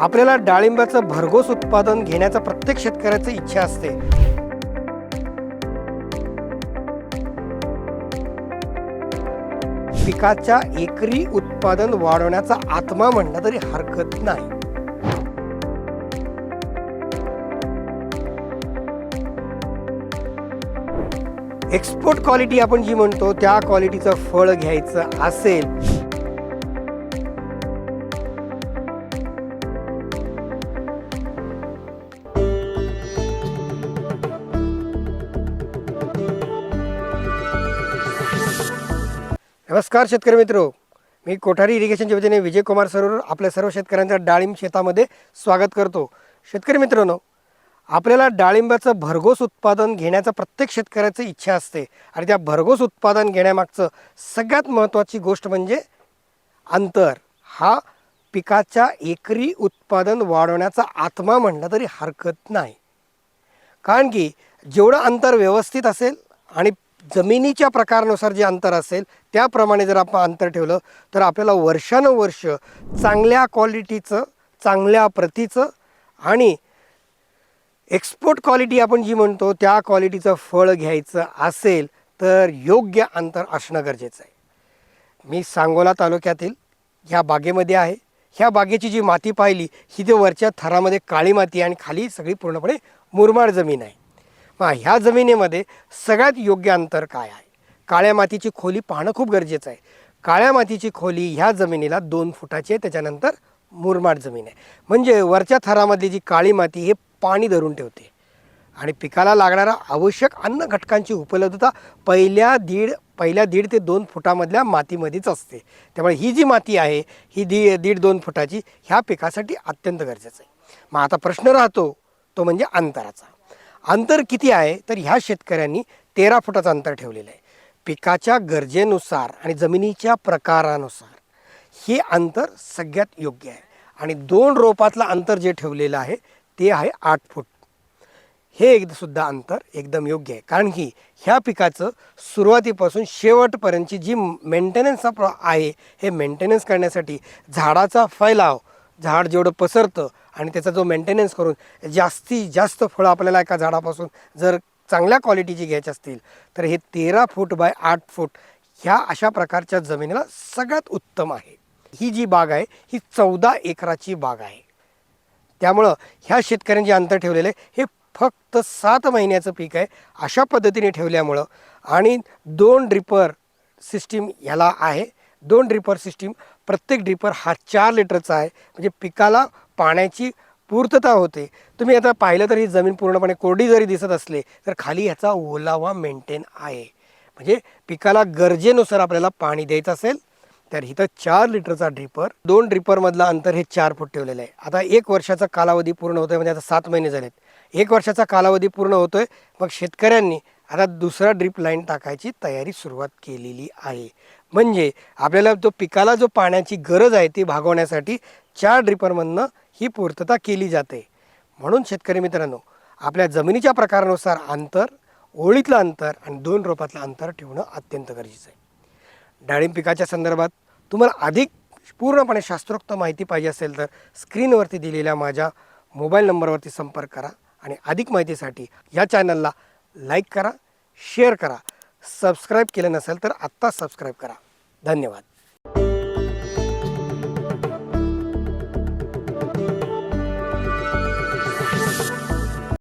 आपल्याला डाळिंबाचं भरघोस उत्पादन घेण्याचा प्रत्येक शेतकऱ्याची इच्छा असते. पिकाच्या एकरी उत्पादन वाढवण्याचा आत्मा म्हणला तरी हरकत नाही. एक्सपोर्ट क्वालिटी आपण जी म्हणतो त्या क्वालिटीचं फळ घ्यायचं असेल नमस्कार शेतकरी मित्र. मी कोठारी इरिगेशनच्या वतीने विजयकुमार सरोवर आपल्या सर्व शेतकऱ्यांच्या डाळिंब शेतामध्ये स्वागत करतो. शेतकरी मित्रांनो आपल्याला डाळिंबाचं भरघोस उत्पादन घेण्याचा प्रत्येक शेतकऱ्याची इच्छा असते. आणि त्या भरघोस उत्पादन घेण्यामागचं सगळ्यात महत्त्वाची गोष्ट म्हणजे अंतर. हा पिकाच्या एकरी उत्पादन वाढवण्याचा आत्मा म्हणलं तरी हरकत नाही. कारण की जेवढं अंतर व्यवस्थित असेल आणि जमिनीच्या प्रकारानुसार जे अंतर असेल त्याप्रमाणे जर आपण अंतर ठेवलं तर आपल्याला वर्षानुवर्ष चांगल्या क्वालिटीचं चांगल्या प्रतीचं आणि एक्सपोर्ट क्वालिटी आपण जी म्हणतो त्या क्वालिटीचं फळ घ्यायचं असेल तर योग्य अंतर असणं गरजेचं आहे. मी सांगोला तालुक्यातील ह्या बागेमध्ये आहे. ह्या बागेची जी माती पाहिली ही ते वरच्या थरामध्ये काळी माती आणि खाली सगळी पूर्णपणे मुरमाड जमीन आहे. मग ह्या जमिनीमध्ये सगळ्यात योग्य अंतर काय आहे? काळ्या मातीची खोली पाहणं खूप गरजेचं आहे. काळ्या मातीची खोली ह्या जमिनीला दोन फुटाची आहे त्याच्यानंतर मुरमाड जमीन आहे. म्हणजे वरच्या थरामधली जी काळी माती हे पाणी धरून ठेवते. आणि पिकाला लागणारा आवश्यक अन्न घटकांची उपलब्धता पहिल्या दीड पहिल्या दीड ते दोन फुटामधल्या मातीमध्येच असते. त्यामुळे ही जी माती आहे ही दी दीड दोन फुटाची ह्या पिकासाठी अत्यंत गरजेचं आहे. मग आता प्रश्न राहतो तो म्हणजे अंतराचा. अंतर किती आहे? तर ह्या शेतकऱ्यांनी तेरा फुटाचं अंतर ठेवलेलं आहे. पिकाच्या गरजेनुसार आणि जमिनीच्या प्रकारानुसार हे अंतर सगळ्यात योग्य आहे. आणि दोन रोपातलं अंतर जे ठेवलेलं आहे ते आहे आठ फूट. हे एकसुद्धा अंतर एकदम योग्य आहे. कारण की ह्या पिकाचं सुरुवातीपासून शेवटपर्यंतची जी मेंटेनन्स आहे हे मेंटेनन्स करण्यासाठी झाडाचा फैलाव झाड जेवढं पसरतं आणि त्याचा जो मेंटेनन्स करून जास्तीत जास्त फळं आपल्याला एका झाडापासून जर चांगल्या क्वालिटीची घ्यायची असतील तर हे तेरा फूट बाय आठ फूट ह्या अशा प्रकारच्या जमिनीला सगळ्यात उत्तम आहे. ही जी बाग आहे ही चौदा एकराची बाग आहे. त्यामुळं ह्या शेतकऱ्यांचे अंतर ठेवलेलं आहे हे फक्त सात महिन्याचं पीक आहे अशा पद्धतीने ठेवल्यामुळं आणि दोन ड्रिपर सिस्टीम ह्याला आहे. दोन ड्रिपर सिस्टीम प्रत्येक ड्रिपर हा चार लिटरचा आहे. म्हणजे पिकाला पाण्याची पूर्तता होते. तुम्ही आता पाहिलं तर ही जमीन पूर्णपणे कोरडी जरी दिसत असले तर खाली ह्याचा ओलावा मेंटेन आहे. म्हणजे पिकाला गरजेनुसार आपल्याला पाणी द्यायचं असेल तर इथं चार लिटरचा ड्रिपर दोन ड्रिपरमधलं अंतर हे चार फूट ठेवलेलं आहे. आता एक वर्षाचा कालावधी पूर्ण होतोय म्हणजे आता सात महिने झालेत. एक वर्षाचा कालावधी पूर्ण होतोय मग शेतकऱ्यांनी आता दुसरा ड्रिप लाईन टाकायची तयारी सुरुवात केलेली आहे. म्हणजे आपल्याला जो पिकाला जो पाण्याची गरज आहे ती भागवण्यासाठी चार ड्रिपरमधनं ही पूर्तता केली जाते. म्हणून शेतकरी मित्रांनो आपल्या जमिनीच्या प्रकारानुसार अंतर ओळीतलं अंतर आणि दोन रोपातलं अंतर ठेवणं अत्यंत गरजेचं आहे. डाळिंब पिकाच्या संदर्भात तुम्हाला अधिक पूर्णपणे शास्त्रोक्त माहिती पाहिजे असेल तर स्क्रीनवरती दिलेल्या माझ्या मोबाईल नंबरवरती संपर्क करा आणि अधिक माहितीसाठी या चॅनलला लाईक करा शेअर करा. सबस्क्राईब केलं नसेल तर आत्ता सबस्क्राईब करा. धन्यवाद.